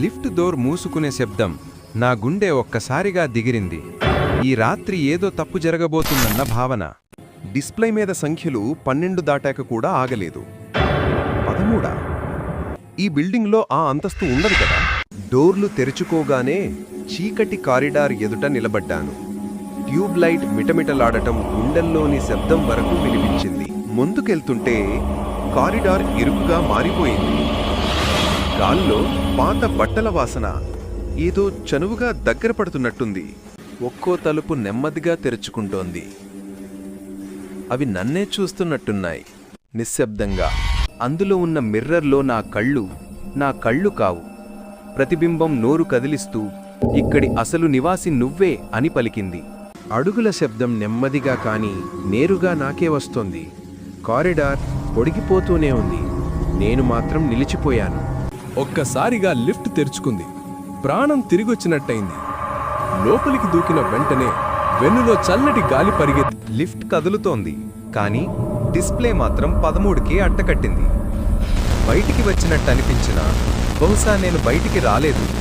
Lift door మూసుకునే శబ్దం నా గుండె ఒక్కసారిగా దిగిరింది. ఈ రాత్రి ఏదో తప్పు జరగబోతుందన్న భావన. డిస్ప్లే మీద సంఖ్యలు పన్నెండు దాటాక కూడా ఆగలేదు. పదమూడా? ఈ బిల్డింగ్లో ఆ అంతస్తు ఉండదు కదా? డోర్లు తెరుచుకోగానే చీకటి కారిడార్ ఎదుట నిలబడ్డాను. ట్యూబ్ లైట్ మిటమిటలాడటం గుండెల్లోని శబ్దం వరకు వినిపించింది. ముందుకెళ్తుంటే కారిడార్ ఇరుకుగా మారిపోయింది. గాల్లో పాత బట్టల వాసన ఏదో చనువుగా దగ్గర పడుతున్నట్టుంది. ఒక్కో తలుపు నెమ్మదిగా తెరుచుకుంటోంది. అవి నన్నే చూస్తున్నట్టున్నాయి నిశ్శబ్దంగా. అందులో ఉన్న మిర్రర్లో నా కళ్ళు నా కళ్ళు కావు. ప్రతిబింబం నోరు కదిలిస్తూ ఇక్కడి అసలు నివాసి నువ్వే అని పలికింది. అడుగుల శబ్దం నెమ్మదిగా కాని నేరుగా నాకే వస్తోంది. కారిడార్ పొడిగిపోతూనే ఉంది. నేను మాత్రం నిలిచిపోయాను. ఒక్కసారిగా లిఫ్ట్ తెరుచుకుంది. ప్రాణం తిరిగొచ్చినట్టయింది. లోపలికి దూకిన వెంటనే వెన్నులో చల్లటి గాలి పరిగెత్తి లిఫ్ట్ కదులుతోంది కానీ డిస్ప్లే మాత్రం పదమూడుకి అట్టకట్టింది. బయటికి వచ్చినట్టు అనిపించినా బహుశా నేను బయటికి రాలేదు.